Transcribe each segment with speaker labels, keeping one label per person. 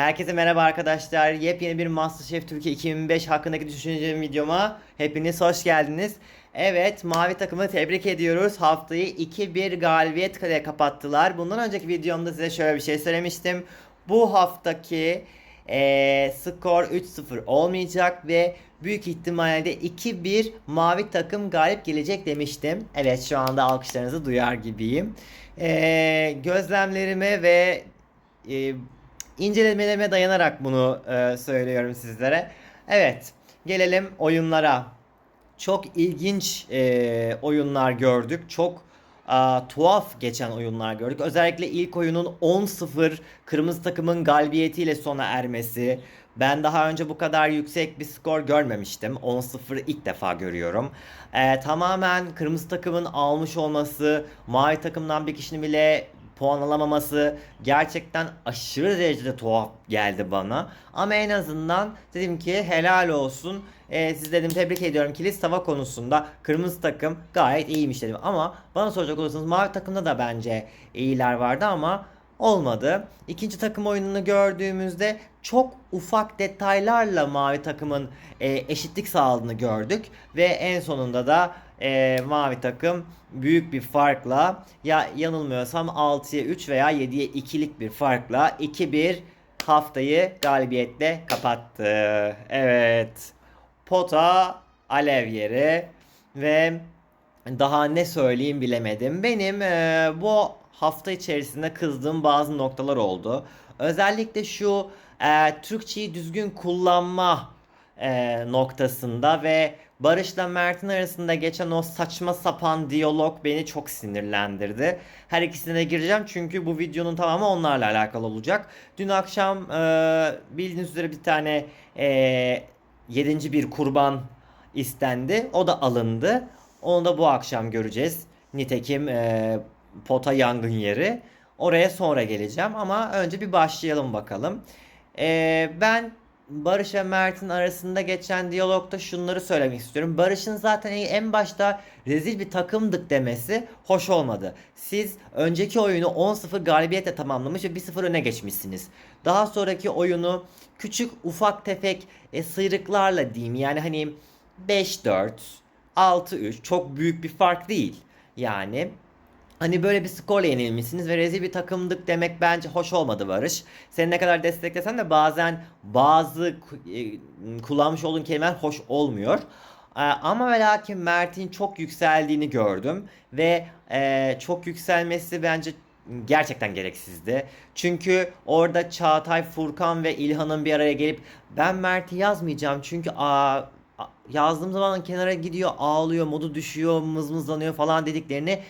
Speaker 1: Herkese merhaba arkadaşlar. Yepyeni bir MasterChef Türkiye 2005 hakkındaki düşüncem videoma hepiniz hoş geldiniz. Evet, mavi takımı tebrik ediyoruz. Haftayı 2-1 galibiyetle kapattılar. Bundan önceki videomda size şöyle bir şey söylemiştim. Bu haftaki eee, skor 3-0 olmayacak ve büyük ihtimalle 2-1 mavi takım galip gelecek demiştim. Evet, şu anda alkışlarınızı duyar gibiyim. Eee, gözlemlerime ve e, incelemelerime dayanarak bunu e, söylüyorum sizlere. Evet, gelelim oyunlara. Çok ilginç e, oyunlar gördük. Çok a, tuhaf geçen oyunlar gördük. Özellikle ilk oyunun 10-0 kırmızı takımın galibiyetiyle sona ermesi. Ben daha önce bu kadar yüksek bir skor görmemiştim. 10-0 ilk defa görüyorum. E, tamamen kırmızı takımın almış olması, mavi takımdan bir kişinin bile puan alamaması gerçekten aşırı derecede tuhaf geldi bana. Ama en azından dedim ki helal olsun. Ee, siz dedim tebrik ediyorum kilit tava konusunda kırmızı takım gayet iyiymiş dedim. Ama bana soracak olursanız mavi takımda da bence iyiler vardı ama olmadı. İkinci takım oyununu gördüğümüzde çok ufak detaylarla mavi takımın e, eşitlik sağladığını gördük ve en sonunda da e, mavi takım büyük bir farkla ya yanılmıyorsam 6'ya 3 veya 7'ye 2'lik bir farkla 2-1 haftayı galibiyetle kapattı. Evet. Pota alev yeri ve daha ne söyleyeyim bilemedim. Benim e, bu hafta içerisinde kızdığım bazı noktalar oldu. Özellikle şu e, Türkçeyi düzgün kullanma e, noktasında ve Barış'la Mert'in arasında geçen o saçma sapan diyalog beni çok sinirlendirdi. Her ikisine gireceğim çünkü bu videonun tamamı onlarla alakalı olacak. Dün akşam e, bildiğiniz üzere bir tane e, yedinci bir kurban istendi. O da alındı. Onu da bu akşam göreceğiz. Nitekim e, pota yangın yeri. Oraya sonra geleceğim ama önce bir başlayalım bakalım. E, ben Barış ve Mert'in arasında geçen diyalogda şunları söylemek istiyorum. Barış'ın zaten en başta rezil bir takımdık demesi hoş olmadı. Siz önceki oyunu 10-0 galibiyetle tamamlamış ve 1-0 öne geçmişsiniz. Daha sonraki oyunu küçük ufak tefek e, sıyrıklarla diyeyim. Yani hani 5-4, 6-3 çok büyük bir fark değil. Yani Hani böyle bir skorla yenilmişsiniz ve rezil bir takımdık demek bence hoş olmadı Barış. Seni ne kadar desteklesen de bazen bazı e, kullanmış olduğun kelimeler hoş olmuyor. E, ama ve lakin Mert'in çok yükseldiğini gördüm ve e, çok yükselmesi bence gerçekten gereksizdi. Çünkü orada Çağatay, Furkan ve İlhan'ın bir araya gelip ben Mert'i yazmayacağım çünkü aa, yazdığım zaman kenara gidiyor ağlıyor modu düşüyor mızmızlanıyor falan dediklerini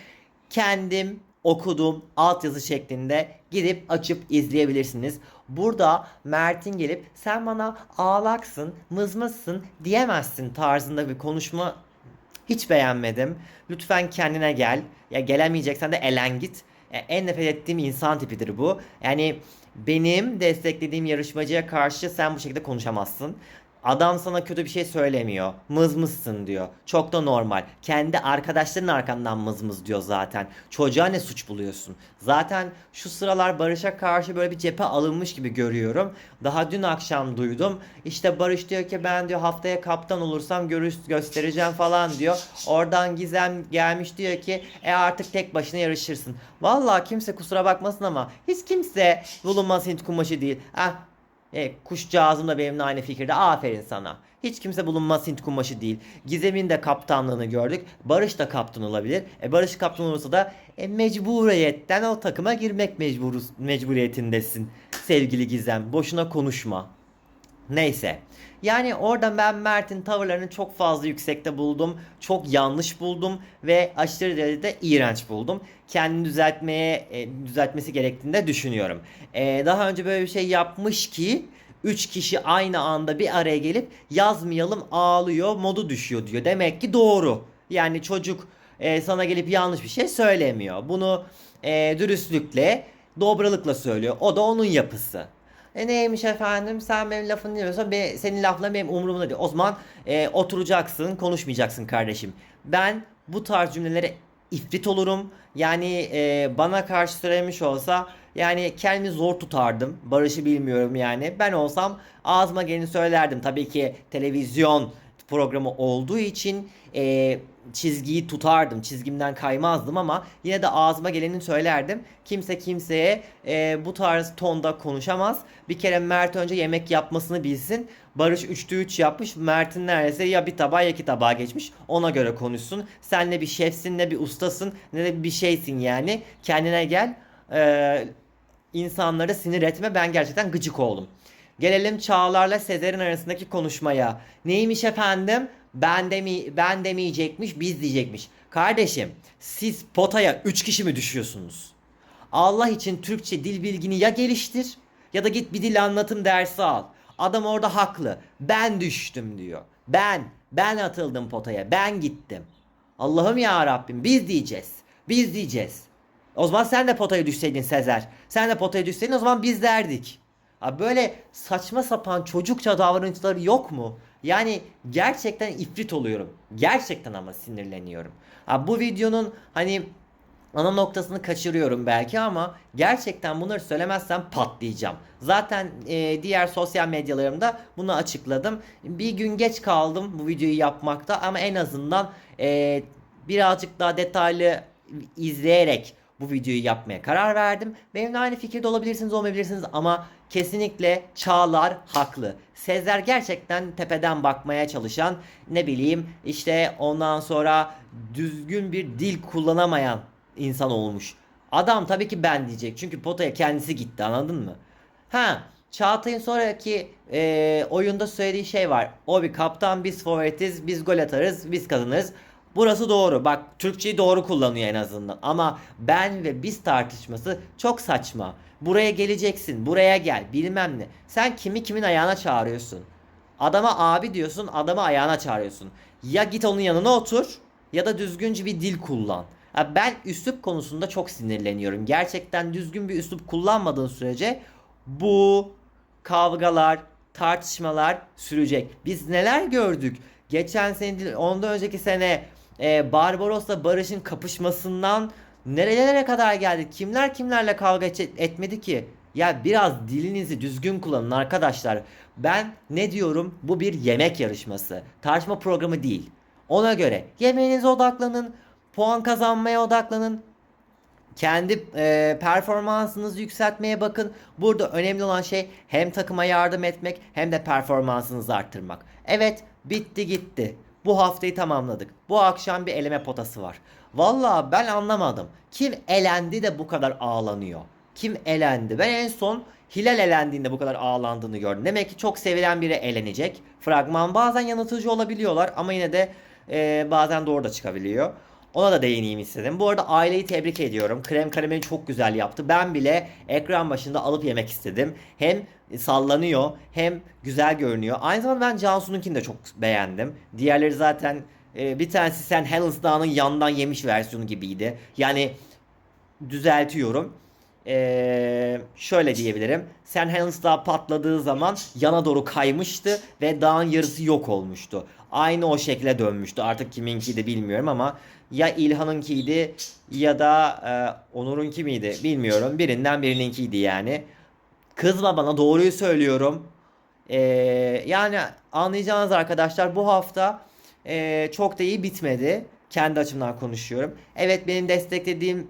Speaker 1: kendim okudum altyazı şeklinde gidip açıp izleyebilirsiniz. Burada Mert'in gelip sen bana ağlaksın, mızmızsın diyemezsin tarzında bir konuşma hiç beğenmedim. Lütfen kendine gel. Ya gelemeyeceksen de elen git. E, En nefret ettiğim insan tipidir bu. Yani benim desteklediğim yarışmacıya karşı sen bu şekilde konuşamazsın. Adam sana kötü bir şey söylemiyor. Mızmızsın diyor. Çok da normal. Kendi arkadaşların arkandan mızmız diyor zaten. Çocuğa ne suç buluyorsun? Zaten şu sıralar Barış'a karşı böyle bir cephe alınmış gibi görüyorum. Daha dün akşam duydum. İşte Barış diyor ki ben diyor haftaya kaptan olursam görüş göstereceğim falan diyor. Oradan Gizem gelmiş diyor ki e artık tek başına yarışırsın. Vallahi kimse kusura bakmasın ama hiç kimse bulunmaz Hint kumaşı değil. Ah e, kuşcağızım da benimle aynı fikirde. Aferin sana. Hiç kimse bulunmaz Hint kumaşı değil. Gizem'in de kaptanlığını gördük. Barış da kaptan olabilir. E, Barış kaptan olursa da e, mecburiyetten o takıma girmek mecburuz, mecburiyetindesin. Sevgili Gizem. Boşuna konuşma. Neyse. Yani orada ben Mert'in tavırlarını çok fazla yüksekte buldum. Çok yanlış buldum ve aşırı derecede iğrenç buldum. Kendini düzeltmeye e, düzeltmesi gerektiğini de düşünüyorum. E, daha önce böyle bir şey yapmış ki 3 kişi aynı anda bir araya gelip yazmayalım ağlıyor modu düşüyor diyor. Demek ki doğru. Yani çocuk e, sana gelip yanlış bir şey söylemiyor. Bunu e, dürüstlükle, dobralıkla söylüyor. O da onun yapısı. E neymiş efendim sen benim lafını dinliyorsan be, senin lafların benim umurumda değil. O zaman e, oturacaksın konuşmayacaksın kardeşim. Ben bu tarz cümleleri ifrit olurum. Yani e, bana karşı söylemiş olsa yani kendimi zor tutardım. Barış'ı bilmiyorum yani. Ben olsam ağzıma geleni söylerdim. Tabii ki televizyon programı olduğu için e, çizgiyi tutardım. Çizgimden kaymazdım ama yine de ağzıma geleni söylerdim. Kimse kimseye e, bu tarz tonda konuşamaz. Bir kere Mert önce yemek yapmasını bilsin. Barış 3'te 3 yapmış. Mert'in neredeyse ya bir tabağa ya iki tabağa geçmiş. Ona göre konuşsun. Sen ne bir şefsin ne bir ustasın ne de bir şeysin yani. Kendine gel. Ee, insanları sinir etme. Ben gerçekten gıcık oldum. Gelelim Çağlar'la Sezer'in arasındaki konuşmaya. Neymiş efendim? Ben demi ben demeyecekmiş, biz diyecekmiş. Kardeşim, siz potaya 3 kişi mi düşüyorsunuz? Allah için Türkçe dil bilgini ya geliştir ya da git bir dil anlatım dersi al. Adam orada haklı. Ben düştüm diyor. Ben, ben atıldım potaya. Ben gittim. Allah'ım ya Rabbim biz diyeceğiz. Biz diyeceğiz. O zaman sen de potaya düşseydin Sezer. Sen de potaya düşseydin o zaman biz derdik. Abi böyle saçma sapan çocukça davranışları yok mu? Yani gerçekten ifrit oluyorum. Gerçekten ama sinirleniyorum. Abi bu videonun hani ana noktasını kaçırıyorum belki ama gerçekten bunları söylemezsem patlayacağım. Zaten e, diğer sosyal medyalarımda bunu açıkladım. Bir gün geç kaldım bu videoyu yapmakta ama en azından e, birazcık daha detaylı izleyerek bu videoyu yapmaya karar verdim. Benimle aynı fikirde olabilirsiniz olmayabilirsiniz ama kesinlikle Çağlar haklı. Sezer gerçekten tepeden bakmaya çalışan ne bileyim işte ondan sonra düzgün bir dil kullanamayan insan olmuş. Adam tabii ki ben diyecek çünkü potaya kendisi gitti anladın mı? Ha Çağatay'ın sonraki e, oyunda söylediği şey var. O bir kaptan biz favoritiz biz gol atarız biz kazanırız. Burası doğru. Bak Türkçeyi doğru kullanıyor en azından. Ama ben ve biz tartışması çok saçma. Buraya geleceksin. Buraya gel. Bilmem ne. Sen kimi kimin ayağına çağırıyorsun? Adama abi diyorsun. Adamı ayağına çağırıyorsun. Ya git onun yanına otur ya da düzgünce bir dil kullan. Ben üslup konusunda çok sinirleniyorum. Gerçekten düzgün bir üslup kullanmadığın sürece bu kavgalar, tartışmalar sürecek. Biz neler gördük? Geçen sene değil, ondan önceki sene e, Barbaros'la Barış'ın kapışmasından nerelere kadar geldik? Kimler kimlerle kavga et- etmedi ki? Ya biraz dilinizi düzgün kullanın arkadaşlar. Ben ne diyorum? Bu bir yemek yarışması. Tartışma programı değil. Ona göre yemeğinize odaklanın. Puan kazanmaya odaklanın. Kendi e, performansınızı yükseltmeye bakın. Burada önemli olan şey hem takıma yardım etmek hem de performansınızı arttırmak. Evet bitti gitti. Bu haftayı tamamladık. Bu akşam bir eleme potası var. Vallahi ben anlamadım. Kim elendi de bu kadar ağlanıyor? Kim elendi? Ben en son Hilal elendiğinde bu kadar ağlandığını gördüm. Demek ki çok sevilen biri elenecek. Fragman bazen yanıltıcı olabiliyorlar ama yine de e, bazen doğru da çıkabiliyor. Ona da değineyim istedim. Bu arada aileyi tebrik ediyorum. Krem karameli çok güzel yaptı. Ben bile ekran başında alıp yemek istedim. Hem sallanıyor hem güzel görünüyor. Aynı zamanda ben Cansu'nunkini de çok beğendim. Diğerleri zaten e, bir tanesi Sen Helens Dağı'nın yandan yemiş versiyonu gibiydi. Yani düzeltiyorum. Ee, şöyle diyebilirim. Sen Helens Dağı patladığı zaman yana doğru kaymıştı ve dağın yarısı yok olmuştu. Aynı o şekle dönmüştü. Artık kiminkiydi bilmiyorum ama ya İlhan'ınkiydi ya da e, Onur'unki miydi bilmiyorum. Birinden birininkiydi yani. Kızma bana doğruyu söylüyorum. Ee, yani anlayacağınız arkadaşlar bu hafta e, çok da iyi bitmedi. Kendi açımdan konuşuyorum. Evet benim desteklediğim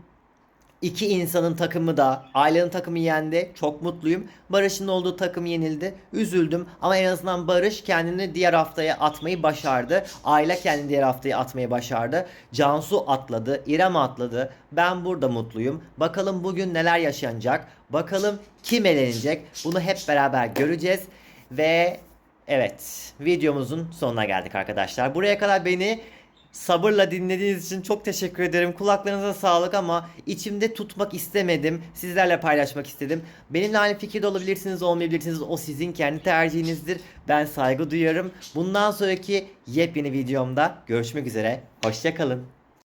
Speaker 1: İki insanın takımı da ailenin takımı yendi. Çok mutluyum. Barış'ın olduğu takım yenildi. Üzüldüm ama en azından Barış kendini diğer haftaya atmayı başardı. Aile kendini diğer haftaya atmayı başardı. Cansu atladı. İrem atladı. Ben burada mutluyum. Bakalım bugün neler yaşanacak. Bakalım kim elenecek. Bunu hep beraber göreceğiz. Ve evet videomuzun sonuna geldik arkadaşlar. Buraya kadar beni Sabırla dinlediğiniz için çok teşekkür ederim. Kulaklarınıza sağlık ama içimde tutmak istemedim. Sizlerle paylaşmak istedim. Benimle aynı fikirde olabilirsiniz, olmayabilirsiniz. O sizin kendi tercihinizdir. Ben saygı duyuyorum. Bundan sonraki yepyeni videomda görüşmek üzere. Hoşçakalın.